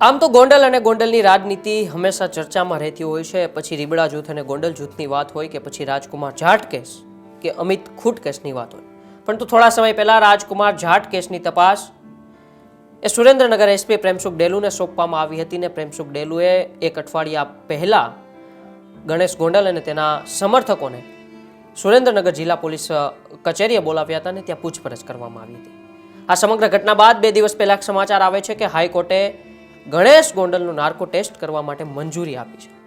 આમ તો ગોંડલ અને ગોંડલની રાજનીતિ હંમેશા ચર્ચામાં રહેતી હોય છે. પછી રીબડા જૂથ અને ગોંડલ જૂથની વાત હોય કે પછી રાજકુમાર જાટ કેસ કે અમિત ખૂટ કેસની વાત હોય. પરંતુ થોડા સમય પહેલા રાજકુમાર જાટ કેસની તપાસ એ સુરેન્દ્રનગર એસપી પ્રેમસુખ ડેલુને સોંપવામાં આવી હતી ને પ્રેમસુખ ડેલુએ એક અઠવાડિયા પહેલાં ગણેશ ગોંડલ અને તેના સમર્થકોને સુરેન્દ્રનગર જિલ્લા પોલીસ કચેરીએ બોલાવ્યા હતા અને ત્યાં પૂછપરછ કરવામાં આવી હતી. આ સમગ્ર ઘટના બાદ બે દિવસ પહેલા સમાચાર આવે છે કે હાઈકોર્ટે ગણેશ ગોંડલનું નાર્કો ટેસ્ટ કરવા માટે મંજૂરી આપી છે.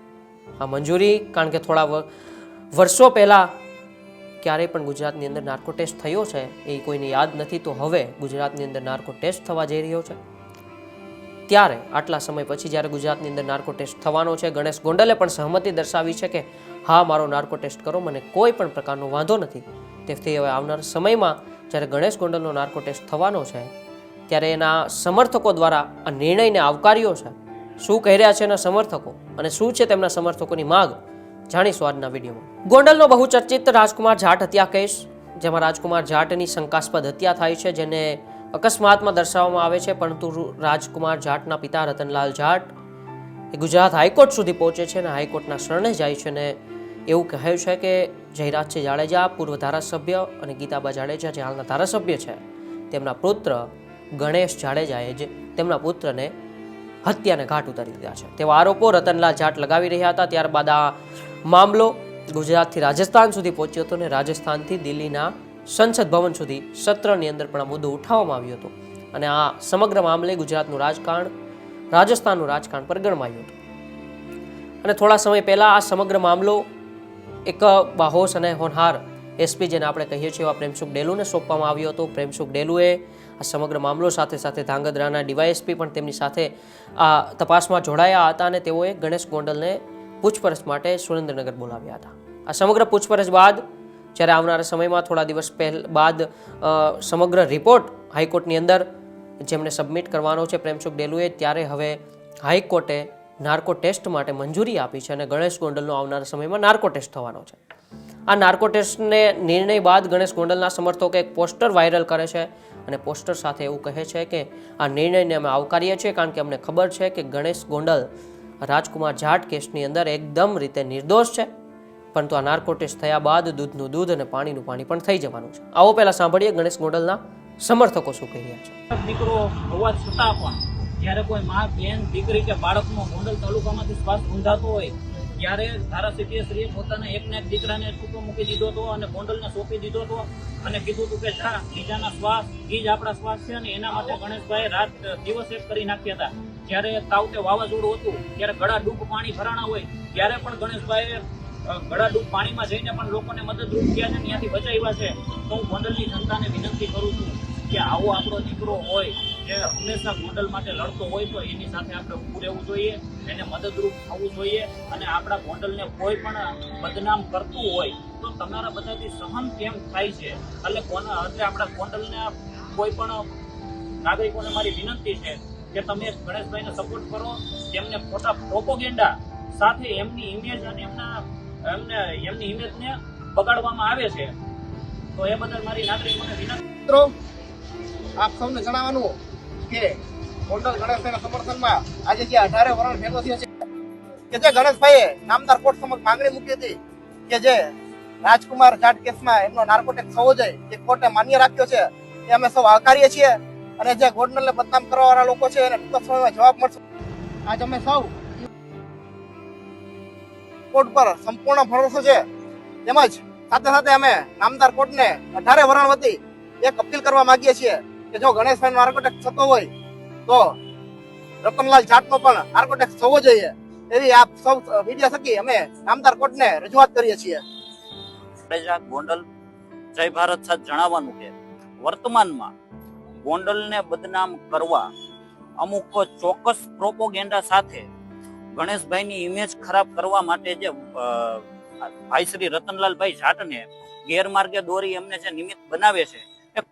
આ મંજૂરી, કારણ કે થોડા વર્ષો પહેલાં ક્યારેય પણ ગુજરાતની અંદર નાર્કો ટેસ્ટ થયો છે, એ કોઈને યાદ નથી, તો હવે ગુજરાતની અંદર નાર્કો ટેસ્ટ થવા જઈ રહ્યો છે. ત્યારે, આટલા સમય પછી જ્યારે ગુજરાતની અંદર નાર્કો ટેસ્ટ થવાનો છે, ગણેશ ગોંડલે પણ સહમતિ દર્શાવી છે કે, હા, મારો નાર્કો ટેસ્ટ કરો, મને કોઈ પણ પ્રકારનો વાંધો નથી. તેથી હવે આવનાર સમયમાં જ્યારે ગણેશ ગોંડલનો નાર્કો ટેસ્ટ થવાનો છે ત્યારે એના સમર્થકો દ્વારા આ નિર્ણયને આવકાર્યો છે. શું કહી રહ્યા છે એના સમર્થકો અને શું છે તેમના સમર્થકોની માગ? જાણીશું આજના વિડીયોમાં. ગોંડલનો બહુચર્ચિત રાજકુમાર જાટ હત્યા કેસ, જેમાં રાજકુમાર જાટની શંકાસ્પદ હત્યા થાય છે, જેને અકસ્માતમાં દર્શાવવામાં આવે છે, પરંતુ રાજકુમાર જાટના પિતા રતનલાલ જાટ એ ગુજરાત હાઈકોર્ટ સુધી પહોંચે છે અને હાઈકોર્ટના શરણે જાય છે અને એવું કહ્યું છે કે જયરાજસિંહ જાડેજા, પૂર્વ ધારાસભ્ય અને ગીતાબા જાડેજા જે હાલના ધારાસભ્ય છે, તેમના પુત્ર ગણેશ જાડેજાએ જ તેમના પુત્રને હત્યાને ઘાટ ઉતારી દીધા છે. તેવા આરોપો રતનલાલ જાટ લગાવી રહ્યા હતા. ત્યારબાદ આ મામલો ગુજરાતથી રાજસ્થાન સુધી પહોંચ્યો હતો અને રાજસ્થાનથી દિલ્હીના સંસદ ભવન સુધી સત્રની અંદર પણ આ મુદ્દો ઉઠાવવામાં આવ્યો હતો. અને આ સમગ્ર મામલે ગુજરાતનું રાજકારણ, રાજસ્થાનનું રાજકારણ પર ગરમાયું હતું. અને થોડા સમય પહેલાં આ સમગ્ર મામલો એક બાહોશ અને હોનહાર એસપી જેને આપણે કહીએ છીએ એવા પ્રેમસુખ ડેલુને સોંપવામાં આવ્યો હતો. પ્રેમસુખ ડેલુએ આ સમગ્ર મામલો સાથે સાથે ધાંગધ્રાના ડીવાયએસપી પણ તેમની સાથે આ તપાસમાં જોડાયા હતા અને તેઓએ ગણેશ ગોંડલને પૂછપરછ માટે સુરેન્દ્રનગર બોલાવ્યા હતા. આ સમગ્ર પૂછપરછ બાદ, જ્યારે આવનારા સમયમાં થોડા દિવસ પહેલ, બાદ સમગ્ર રિપોર્ટ હાઈકોર્ટની અંદર જેમને સબમિટ કરવાનો છે પ્રેમસુખ ડેલુએ, ત્યારે હવે હાઈકોર્ટે નાર્કો ટેસ્ટ માટે મંજૂરી આપી છે અને ગણેશ ગોંડલનો આવનારા સમયમાં નાર્કો ટેસ્ટ થવાનો છે. આ નાર્કો ટેસ્ટને નિર્ણય બાદ ગણેશ ગોંડલના સમર્થકો એક પોસ્ટર વાયરલ કરે છે અને પોસ્ટર સાથે એવું કહે છે કે આ નિર્ણયને અમે આવકારીએ છીએ કારણ કે અમને ખબર છે કે ગણેશ ગોંડલ રાજકુમાર જાટ કેસની અંદર એકદમ રીતે નિર્દોષ છે. પરંતુ આ નાર્કો થયા બાદ દૂધનું દૂધ અને પાણીનું પાણી પણ થઈ જવાનું છે. આવો પહેલા સાંભળીએ ગણેશ ગોંડલના સમર્થકો શું કહી રહ્યા છે. દીકરો હોવા છતાં પણ જ્યારે કોઈ માં, બેન, દીકરી કે બાળકનો ગોંડલ તાલુકામાંથી શ્વાસ રૂંધાતો હોય ત્યારે ધારાસભ્યશ્રીએ પોતાના એક ને એક દીકરાને છૂટો મૂકી દીધો હતો અને ગોંડલને સોંપી દીધો હતો અને કીધું હતું કે જા બીજાના શ્વાસ એ જ આપણા શ્વાસ છે અને એના માટે ગણેશભાઈ રાત દિવસ એક કરી નાખ્યા હતા. જ્યારે તાવતે વાવાઝોડું હતું ત્યારે ગળા ડૂબ પાણી ભરાણા હોય ત્યારે પણ ગણેશભાઈએ અ, ગળા ડૂબ પાણીમાં જઈને પણ લોકોને મદદરૂપ થયા છે ત્યાંથી બચાવ્યા છે. તો હું ગોંડલની જનતાને વિનંતી કરું છું કે આવો આપણો દીકરો હોય, જે હંમેશા ગોંડલ માટે લડતો હોય, તો એની સાથે આપણે ઊભું રહેવું જોઈએ, એને મદદરૂપ થવું જોઈએ અને આપણા ગોંડલને કોઈ પણ બદનામ કરતું હોય, તો તમારા બધાથી સહન કેમ થાય છે? એટલે કોને, એટલે આપણા ગોંડલને કોઈ પણ નાગરિકોને મારી વિનંતી છે કે તમે ગણેશભાઈને સપોર્ટ કરો, તેમને ખોટા પ્રોપોગેન્ડા સાથે એમની ઇમેજ અને એમના, એમને, એમની ઇમેજને બગાડવામાં આવે છે. તો એ બદલ મારી નાગરિકોને વિનંતી. મિત્રો આપ સૌને જણાવવાનું કે ગોંડલ ગણેશભાઈના સમર્થનમાં આજે જે અઢારે વરણ ભેગો થયો છે, કે જે ગણેશભાઈએ નામદાર કોર્ટ સમક્ષ માંગણી મૂકી હતી, કે જે રાજકુમાર જાટ કેસમાં એમનો નાર્કોટેક થવો જોઈએ જે કોર્ટે માન્ય રાખ્યો છે, એ અમે સૌ આવકારીએ છીએ અને જે ગોંડલને બદનામ કરવાવાળા લોકો છે, એને ટૂંક સમયમાં જવાબ મળશે. આજ અમે સૌ કોર્ટ પર સંપૂર્ણ ભરોસો છે. તેમજ સાથે સાથે અમે નામદાર કોર્ટને અઢારે વરણ વતી એક અપીલ કરવા માંગીએ છીએ. કે જો ગણેશભાઈ આર્કોટેક્ટ થતો હોય, તો રતનલાલ જાટનો પણ આર્કોટેક્ટ થવો જોઈએ. એવી આપ સૌ મીડિયા થકી અમે નામદાર કોર્ટને રજૂઆત કરીએ છીએ. ગોંડલ, જય ભારત સાથે જણાવવાનું કે વર્તમાનમાં ગોંડલને બદનામ કરવા અમુક ચોક્કસ પ્રોપોગેન્ડા સાથે ગણેશભાઈની ઇમેજ ખરાબ કરવા માટે જે ભાઈ શ્રી રતનલાલભાઈ જાટને ગેરમાર્ગે દોરી એમને જે નિમિત્ત બનાવે છે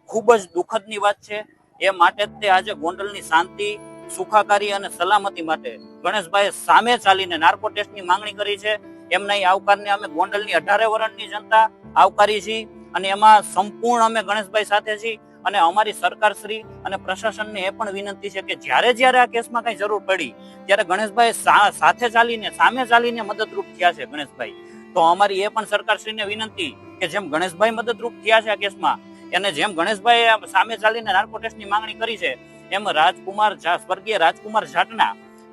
ખૂબ જ દુઃખદની વાત છે. એ માટે તે આજે ગોંડલની શાંતિ, સુખાકારી અને સલામતી માટે ગણેશભાઈએ સામે ચાલીને નાર્કો ટેસ્ટની માંગણી કરી છે. એમના એ આવકારને અમે ગોંડલની અઢારે વર્ષની જનતા આવકારી છીએ અને એમાં સંપૂર્ણ અમે ગણેશભાઈ સાથે છીએ અને અમારી સરકારશ્રી અને પ્રશાસનને એ પણ વિનંતી છે કે જ્યારે જ્યારે આ કેસમાં કઈ જરૂર પડી, ત્યારે ગણેશભાઈ સાથે ચાલીને, સામે ચાલીને મદદરૂપ થયા છે ગણેશભાઈ. તો અમારી એ પણ સરકારશ્રીને વિનંતી કે જેમ ગણેશભાઈ મદદરૂપ થયા છે આ કેસમાં અને જેમ ગણેશભાઈ સામે ચાલીને નાર્કો ટેસ્ટની માંગણી કરી છે, એમ રાજકુમાર સ્વર્ગીય રાજકુમાર જાટના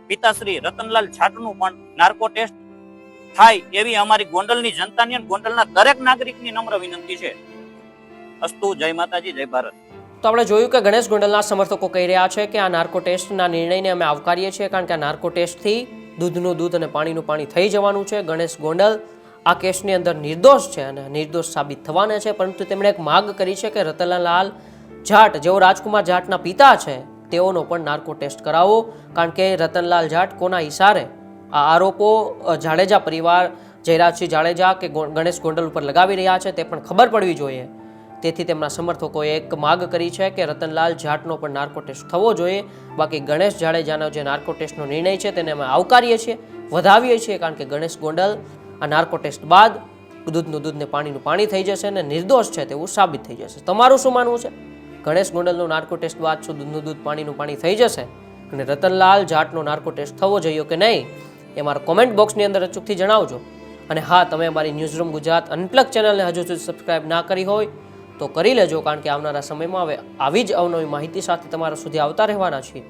પિતાશ્રી રતનલાલ જાટનું પણ નાર્કો ટેસ્ટ થાય એવી અમારી ગોંડલની જનતાની અને ગોંડલના દરેક નાગરિકની નમ્ર વિનંતી છે. અસ્તુ, જય માતાજી, જય ભારત. તો આપણે જોયું કે ગણેશ ગોંડલના સમર્થકો કહી રહ્યા છે કે આ નાર્કો ટેસ્ટના નિર્ણયને અમે આવકારીએ છીએ કારણ કે આ નાર્કો ટેસ્ટથી દૂધનું દૂધ અને પાણીનું પાણી થઈ જવાનું છે. ગણેશ ગોંડલ આ કેસની અંદર નિર્દોષ છે અને નિર્દોષ સાબિત થવાના છે, પરંતુ તેમણે એક માગ કરી છે કે રતનલાલ જાટ, જેઓ રાજકુમાર જાટના પિતા છે, તેઓનો પણ નાર્કો ટેસ્ટ કરાવો. કારણ કે રતનલાલ જાટ કોના ઈશારે? આ આરોપો જાડેજા પરિવાર, જયરાજસિંહ જાડેજા કે ગણેશ ગોંડલ ઉપર લગાવી રહ્યા છે તે પણ ખબર પડવી જોઈએ. તેથી તેમના સમર્થકોએ એક માગ કરી છે કે રતનલાલ જાટનો પણ નાર્કો ટેસ્ટ થવો જોઈએ. બાકી ગણેશ જાડેજાનો જે નાર્કો ટેસ્ટનો નિર્ણય છે તેને અમે આવકારીએ છીએ, વધાવીએ છીએ, કારણ કે ગણેશ ગોંડલ આ નાર્કો ટેસ્ટ બાદ દૂધનું દૂધ ને પાણીનું પાણી થઈ જશે અને નિર્દોષ છે તેવું સાબિત થઈ જશે. તમારું શું માનવું છે? ગણેશ ગોંડલનો નાર્કો ટેસ્ટ બાદ શું દૂધનું દૂધ પાણીનું પાણી થઈ જશે? અને રતનલાલ જાટનો નાર્કો ટેસ્ટ થવો જોઈએ કે નહીં? એ મારા કોમેન્ટ બોક્સની અંદર અચૂકથી જણાવજો. અને હા, તમે અમારી ન્યૂઝરૂમ ગુજરાત અનપ્લગ ચેનલને હજુ સુધી સબસ્ક્રાઈબ ના કરી હોય તો કરી લેજો, કારણ કે આવનારા સમયમાં હવે આવી જ અવનવી માહિતી સાથે તમારા સુધી આવતા રહેવાના છીએ.